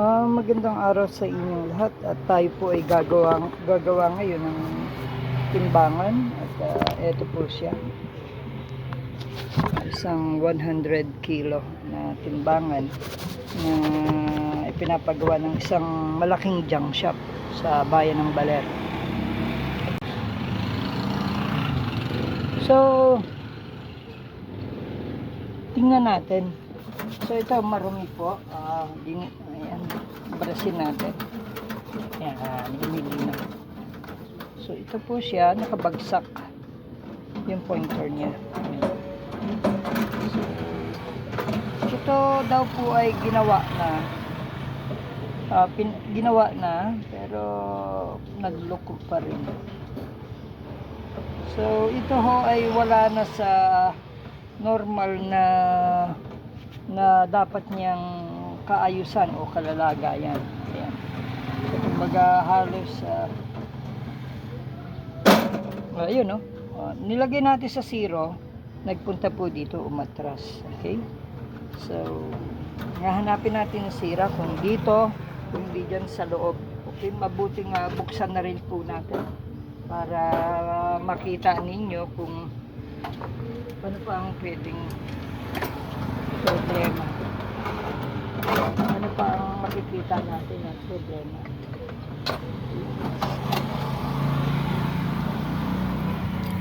Ah, magandang araw sa inyong lahat. At tayo po ay gagawa, gagawa ngayon ng timbangan. At ah, eto po siya. Isang 100 kilo na timbangan na ipinapagawa ng isang malaking junk shop sa bayan ng Baler. So tingnan natin. So ito marumi po. Ah, din ayan, brasin natin. Ayan, imili na. So ito po siya nakabagsak yung pointer niya. So, ito daw po ay ginawa na ah, pin, ginawa na pero nagloko pa rin. So ito ho ay wala na sa normal na na dapat niyang kaayusan o kalalagayan. Ayan. So, kumbaga halos uh, ayun no. Uh, nilagay natin sa zero, nagpunta po dito umatras. Okay? So, hahanapin natin yung sira kung dito, kung di dyan sa loob. Okay, mabuting uh, buksan na rin po natin para makita ninyo kung ano pa ang pwedeng problema. Ano pa ang makikita natin na problema?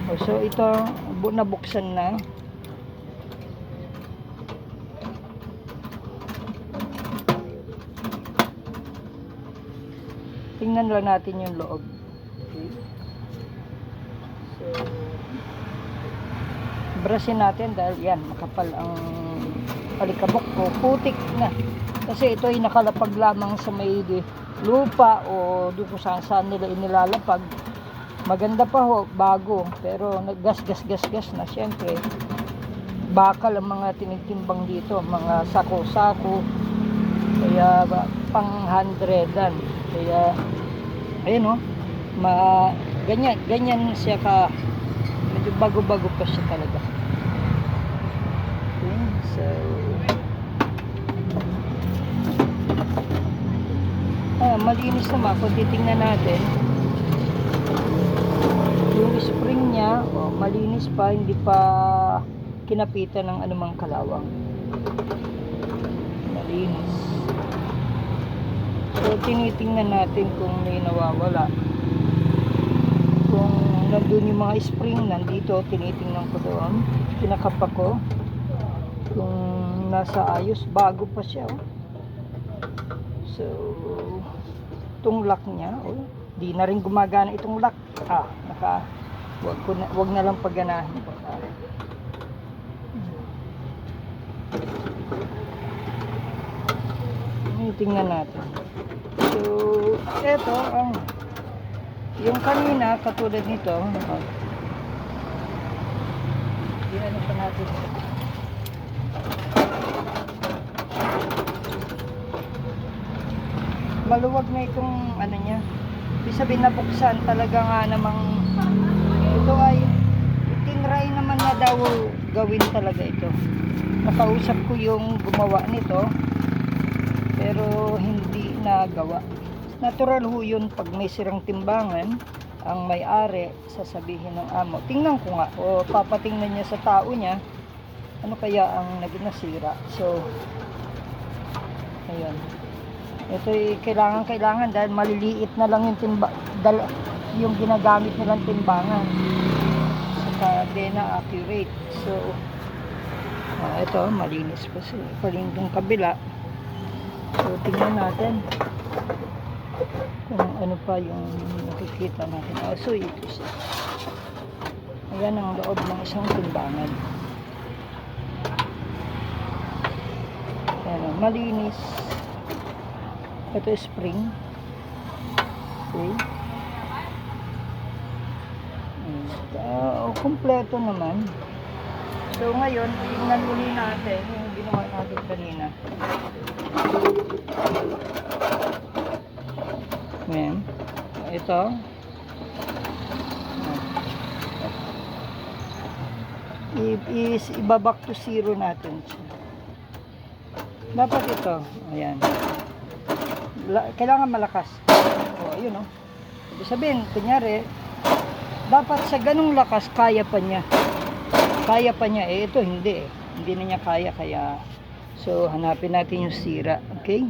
O, so ito, bu- nabuksan na. Tingnan lang natin yung loob. Okay. So, brasin natin dahil yan, makapal ang alikabok ko. Putik na. Kasi ito ay nakalapag lamang sa may lupa o di ko saan saan nila inilalapag. Maganda pa ho, bago. Pero naggas gas gas gas na syempre. Bakal ang mga tinitimbang dito, mga sako-sako. Kaya pang hundredan. Kaya ayun oh, ma ganyan ganyan siya ka medyo bago-bago pa siya talaga. Okay, so ah, malinis naman. Kung titingnan natin yung spring niya oh, malinis pa hindi pa kinapitan ng anumang kalawang. Malinis. So tinitingnan natin kung may nawawala. Kung nandun yung mga spring nandito tinitingnan ko doon. Kinakapak ko. Kung nasa ayos bago pa siya oh. so itong lock niya oh, di na rin gumagana itong lock. Ah naka wag, ko na, wag na lang pagganahin. Ko ah. Hmm, tingnan natin. So eto ang yung kanina katulad nito oh, ano pa natin maluwag na itong ano niya. Ibig sabihin nabuksan talaga nga namang ito ay tinry naman na daw gawin talaga ito. Nakausap ko yung gumawa nito pero hindi nagawa. Natural ho yun pag may sirang timbangan ang may-ari sasabihin ng amo tingnan ko nga o papatingnan niya sa tao niya ano kaya ang naging nasira? So ayun ito ay kailangan kailangan dahil maliliit na lang yung timba dal, yung ginagamit nilang timbangan. Saka di na accurate. So ah, ito malinis pa siya. Palindong kabila. So tingnan natin kung ano pa yung nakikita natin. Ah, so ito siya. Ayan ang loob ng isang timbangan. Ayan, malinis ito spring. Okay. Uh, kompleto naman. So ngayon, tingnan muli natin yung ginawa natin kanina. Ayan. Ito. Is ibaback to zero natin. Dapat ito. Ayan. La- kailangan malakas. O, ayun o. Ibig sabihin, kunyari, dapat sa ganung lakas, kaya pa niya. Kaya pa niya. Eh, ito hindi eh. Hindi na niya kaya, kaya... So, hanapin natin yung sira. Okay?